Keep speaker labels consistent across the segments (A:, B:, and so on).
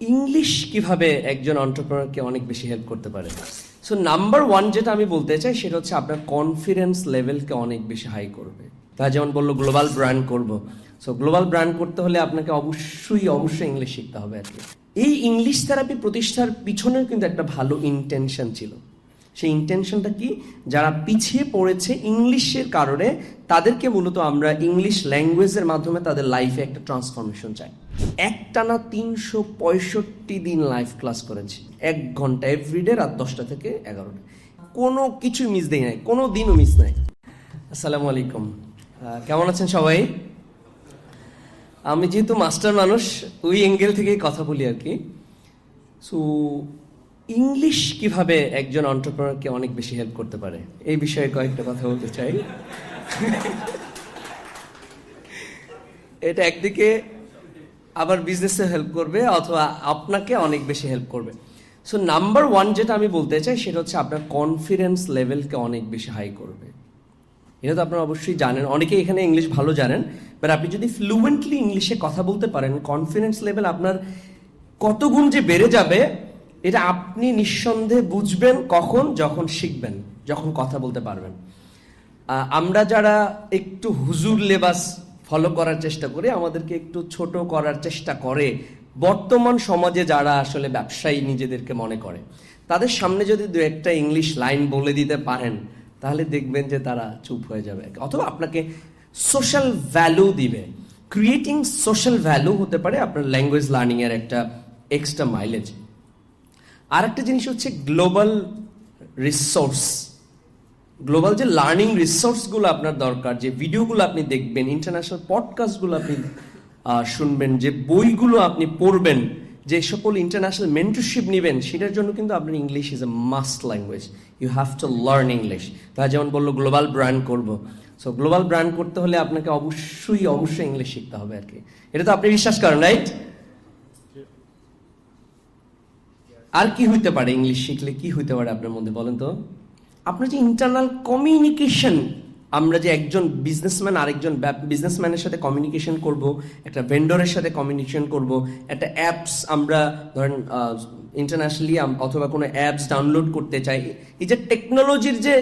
A: English কীভাবে একজন অন্টারপ্রেনারকে অনেক বেশি হেল্প করতে পারে? সো নাম্বার ওয়ান যেটা আমি বলতে চাই, সেটা হচ্ছে আপনার কনফিডেন্স লেভেলকে অনেক বেশি হাই করবে। তারা যেমন বলল গ্লোবাল ব্র্যান্ড করব। সো গ্লোবাল ব্র্যান্ড করতে হলে আপনাকে অবশ্যই অবশ্যই ইংলিশ শিখতে হবে আর কি। এই ইংলিশ থেরাপি প্রতিষ্ঠার পিছনেও কিন্তু একটা ভালো ইন্টেনশন ছিল। সেই ইন্টেনশনটা কি? যারা পিছিয়ে পড়েছে ইংলিশের কারণে, তাদেরকে মূলত আমরা ইংলিশ ল্যাঙ্গুয়েজের মাধ্যমে তাদের লাইফে একটা ট্রান্সফরমেশন চাই। একটানা তিনশো পঁয়ষট্টি দিন লাইভ ক্লাস করেছি। এক ঘণ্টা এভরিডে রাত দশটা থেকে এগারোটা। কোনো কিছু মিস দেই নাই, কোনো দিনও মিস নাই। আসসালামু আলাইকুম। কেমন আছেন সবাই? আমি যেহেতু মাস্টার মানুষ, ওই অ্যাঙ্গেল থেকেই কথা বলি আর কি। সো ইংলিশ কীভাবে একজন অন্টারপ্রেনারকে অনেক বেশি হেল্প করতে পারে? এই বিষয়ে কয়েকটা কথা বলতে চাই। এটা একদিকে আবার বিজনেসে হেল্প করবে অথবা আপনাকে অনেক বেশি হেল্প করবে। সো নাম্বার ওয়ান যেটা আমি বলতে চাই, সেটা হচ্ছে আপনার কনফিডেন্স লেভেলকে অনেক বেশি হাই করবে। এটা তো আপনারা অবশ্যই জানেন। অনেকে এখানে ইংলিশ ভালো জানেন বাট আপনি যদি ফ্লুয়েন্টলি ইংলিশে কথা বলতে পারেন কনফিডেন্স লেভেল আপনার কত গুণ যে বেড়ে যাবে এটা আপনি নিঃসন্দেহে বুঝবেন কখন, যখন শিখবেন, যখন কথা বলতে পারবেন। আমরা যারা একটু হুজুর লেবাস ফলো করার চেষ্টা করি, আমাদেরকে একটু ছোট করার চেষ্টা করে, বর্তমান সমাজে যারা আসলে ব্যবসায়ী নিজেদেরকে মনে করে, তাদের সামনে যদি দু একটা ইংলিশ লাইন বলে দিতে পারেন, তাহলে দেখবেন যে তারা চুপ হয়ে যাবে। অথবা আপনাকে সোশ্যাল ভ্যালু দিবে। ক্রিয়েটিং সোশ্যাল ভ্যালু হতে পারে আপনার ল্যাঙ্গুয়েজ লার্নিং এর একটা এক্সট্রা মাইলেজ আর একটা জিনিস হচ্ছে গ্লোবাল রিসোর্স। গ্লোবাল যে লার্নিং রিসোর্সগুলো আপনার দরকার, যে ভিডিওগুলো আপনি দেখবেন, ইন্টারন্যাশনাল পডকাস্টগুলো আপনি শুনবেন, যে বইগুলো আপনি পড়বেন, যে সকল ইন্টারন্যাশনাল মেন্টরশিপ নেবেন, সেটার জন্য কিন্তু আপনার English is a must language you have to learn English তারা যেমন বলল গ্লোবাল ব্র্যান্ড করব। সো গ্লোবাল ব্র্যান্ড করতে হলে আপনাকে অবশ্যই অবশ্যই ইংলিশ শিখতে হবে আর কি। এটা তো আপনি বিশ্বাস করেন রাইট আর কি হইতে পারে ইংলিশ শিখলে? কি হইতে পারে আপনার মধ্যে বলেন তো? আপনার যে ইন্টারনাল কমিউনিকেশন আমরা যে একজন বিজনেসম্যান আরেকজন বিজনেসম্যানের সাথে কমিউনিকেশন করব, একটা ভেন্ডরের সাথে কমিউনিকেশন করব, একটা অ্যাপস আমরা ধরেন ইন্টারন্যাশনালি অথবা কোনো অ্যাপস ডাউনলোড করতে চাই, এই যে টেকনোলজির যে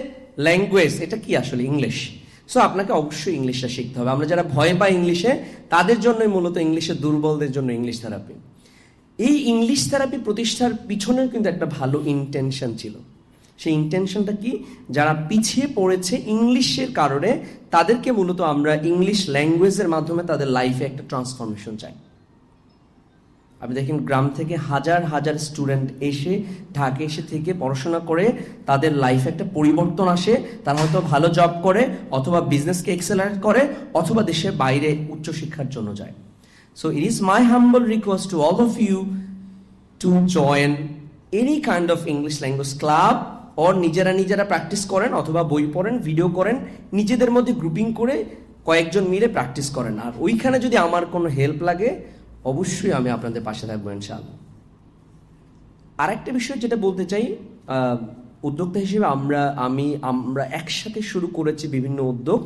A: ল্যাঙ্গুয়েজ এটা কি আসলে ইংলিশ সো আপনাকে অবশ্যই ইংলিশটা শিখতে হবে। আমরা যারা ভয় পাই ইংলিশে তাদের জন্যই মূলত ইংলিশে দুর্বলদের জন্য ইংলিশ থেরাপি এই ইংলিশ থেরাপি প্রতিষ্ঠার পিছনেও কিন্তু একটা ভালো ইন্টেনশন ছিল। সেই ইন্টেনশনটা কি? যারা পিছিয়ে পড়েছে ইংলিশের কারণে, তাদেরকে মূলত আমরা ইংলিশ ল্যাঙ্গুয়েজের মাধ্যমে তাদের লাইফে একটা ট্রান্সফরমেশন চাই। আপনি দেখেন, গ্রাম থেকে হাজার হাজার স্টুডেন্ট এসে, ঢাকে এসে থেকে পড়াশোনা করে, তাদের লাইফে একটা পরিবর্তন আসে। তারা হয়তো ভালো জব করে, অথবা বিজনেসকে এক্সেলারেট করে, অথবা দেশের বাইরে উচ্চশিক্ষার জন্য যায়। So it is my humble request to all of you to join any kind of English language club or নিজেরা নিজেরা প্র্যাকটিস করেন অথবা বই পড়েন ভিডিও করেন, নিজেদের মধ্যে গ্রুপিং করে কয়েকজন মিলে প্র্যাকটিস করেন। আর ওইখানে যদি আমার কোনো হেল্প লাগে, অবশ্যই আমি আপনাদের পাশে থাকব ইনশাআল্লাহ। আরেকটা বিষয় যেটা বলতে চাই উদ্যোক্তা হিসেবে আমরা, আমি, আমরা একসাথে শুরু করেছি বিভিন্ন উদ্যোগ।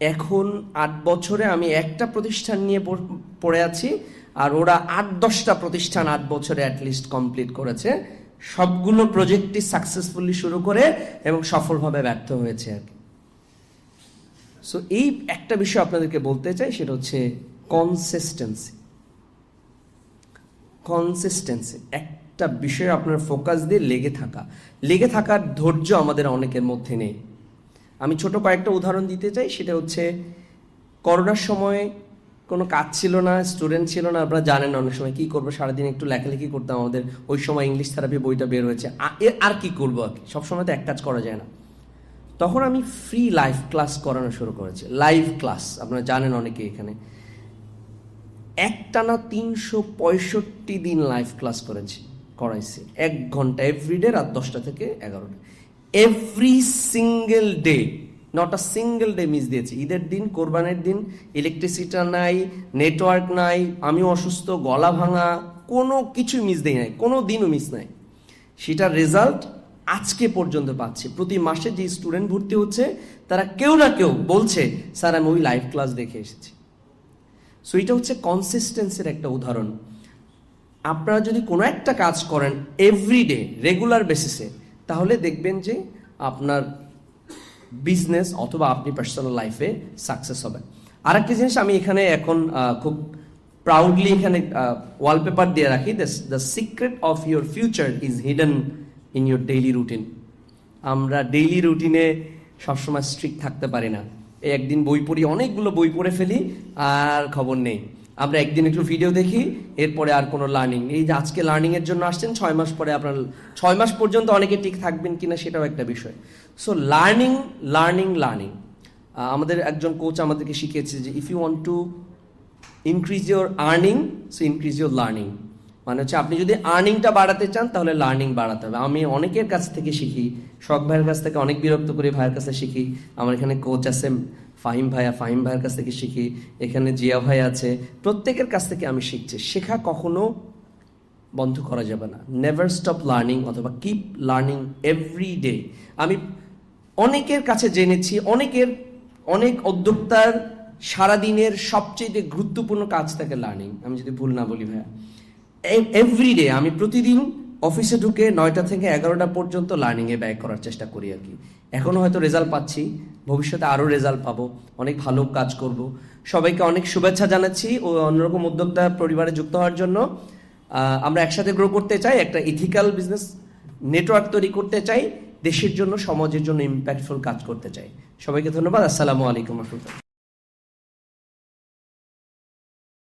A: এখন আট বছরে আমি একটা প্রতিষ্ঠান নিয়ে পড়- আছি, আর ওরা আট দশটা প্রতিষ্ঠান আট বছরে অ্যাটলিস্ট কমপ্লিট করেছে। সবগুলো প্রজেক্টটি সাকসেসফুলি শুরু করে এবং সফলভাবে ব্যর্থ হয়েছে আর কি। সো এই একটা বিষয় আপনাদেরকে বলতে চাই, সেটা হচ্ছে কনসিস্টেন্সি কনসিস্টেন্সি একটা বিষয়ে আপনার ফোকাস দিয়ে লেগে থাকা। লেগে থাকার ধৈর্য আমাদের অনেকের মধ্যে নেই। আমি ছোট কয়েকটা উদাহরণ দিতে চাই, সেটা হচ্ছে করোনার সময় কোনো কাজ ছিল না স্টুডেন্ট ছিল না, আপনারা জানেন অনেক সময় কী করব, সারাদিন একটু লেখালেখি করতাম আমাদের, ওই সময় ইংলিশ থেরাপি বইটা বের হয়েছে আর কি করব আর কি? সবসময় তো এক কাজ করা যায় না। তখন আমি ফ্রি লাইভ ক্লাস করানো শুরু করেছি লাইভ ক্লাস আপনারা জানেন অনেকে এখানে। একটানা তিনশো পঁয়ষট্টি দিন লাইভ ক্লাস করেছি, করাইছি, এক ঘণ্টা এভরিডে রাত দশটা থেকে এগারোটা। Every single day not a single day miss দিয়েছি। ঈদের দিন, কোরবানের দিন ইলেকট্রিসিটি নাই নেটওয়ার্ক নাই, আমি অসুস্থ, গলা ভাঙা, কোনো কিছু মিস দেই নাই, কোনো দিনও মিস নাই। সেটার রেজাল্ট আজকে পর্যন্ত পাচ্ছি। প্রতি মাসে যে স্টুডেন্ট ভর্তি হচ্ছে, তারা কেউ না কেউ বলছে, স্যার, আমি ওই লাইভ ক্লাস দেখে এসেছি। সো এটা হচ্ছে কনসিস্টেন্সির একটা উদাহরণ। আপনারা যদি কোনো একটা কাজ করেন এভরিডে রেগুলার বেসিসে তাহলে দেখবেন যে আপনার বিজনেস অথবা আপনি পার্সোনাল লাইফে সাকসেস হবেন আরেকটা জিনিস আমি এখানে এখন খুব প্রাউডলি এখানে ওয়ালপেপার দিয়ে রাখি the secret of your future is hidden in your daily routine আমরা ডেইলি রুটিনে সবসময় স্ট্রিক্ট থাকতে পারি না। একদিন বই পড়ি, অনেকগুলো বই পড়ে ফেলি, আর খবর নেই। আমরা একদিন একটু ভিডিও দেখি, এরপরে আর কোনো লার্নিং এই যে আজকে লার্নিং এর জন্য আসছেন, ছয় মাস পরে আপনার, ছয় মাস পর্যন্ত অনেকে ঠিক থাকবেন কিনা সেটাও একটা বিষয়। সো লার্নিং লার্নিং লার্নিং আমাদের একজন কোচ আমাদেরকে শিখিয়েছে যে if you want to increase your earning so increase your learning মানে হচ্ছে আপনি যদি আর্নিংটা বাড়াতে চান, তাহলে লার্নিং বাড়াতে হবে। আমি অনেকের কাছ থেকে শিখি, শখ ভাইয়ের কাছ থেকে অনেক বিরক্ত করে, ভাইয়ের কাছে শিখি। আমার এখানে কোচ আছে ফাহিম ভাইয়া, ফাহিম ভাইয়ের কাছ থেকে শিখি, এখানে জিয়া ভাই আছে। প্রত্যেকের কাছ থেকে আমি শিখছি। শেখা কখনো বন্ধ করা যাবে না। নেভার স্টপ লার্নিং অথবা কিপ লার্নিং এভরি ডে আমি অনেকের কাছে জেনেছি, অনেকের, অনেক উদ্যোক্তার সারাদিনের সবচেয়ে গুরুত্বপূর্ণ কাজ থাকে লার্নিং আমি যদি ভুল না বলি ভাইয়া। এভরি ডে আমি প্রতিদিন অফিসে ঢুকে নয়টা থেকে এগারোটা পর্যন্ত লার্নিংয়ে ব্যয় করার চেষ্টা করি আর কি। এখনও হয়তো রেজাল্ট পাচ্ছি, ভবিষ্যতে আরও রেজাল্ট পাবো, অনেক ভালো কাজ করব। সবাইকে অনেক শুভেচ্ছা জানাচ্ছি ও অন্যরকম উদ্যোক্তা পরিবারে যুক্ত হওয়ার জন্য। আমরা একসাথে গ্রো করতে চাই, একটা ইথিক্যাল বিজনেস নেটওয়ার্ক তৈরি করতে চাই, দেশের জন্য, সমাজের জন্য ইম্প্যাক্টফুল কাজ করতে চাই। সবাইকে ধন্যবাদ, আসসালামু আলাইকুম রহমতুল্লাহ।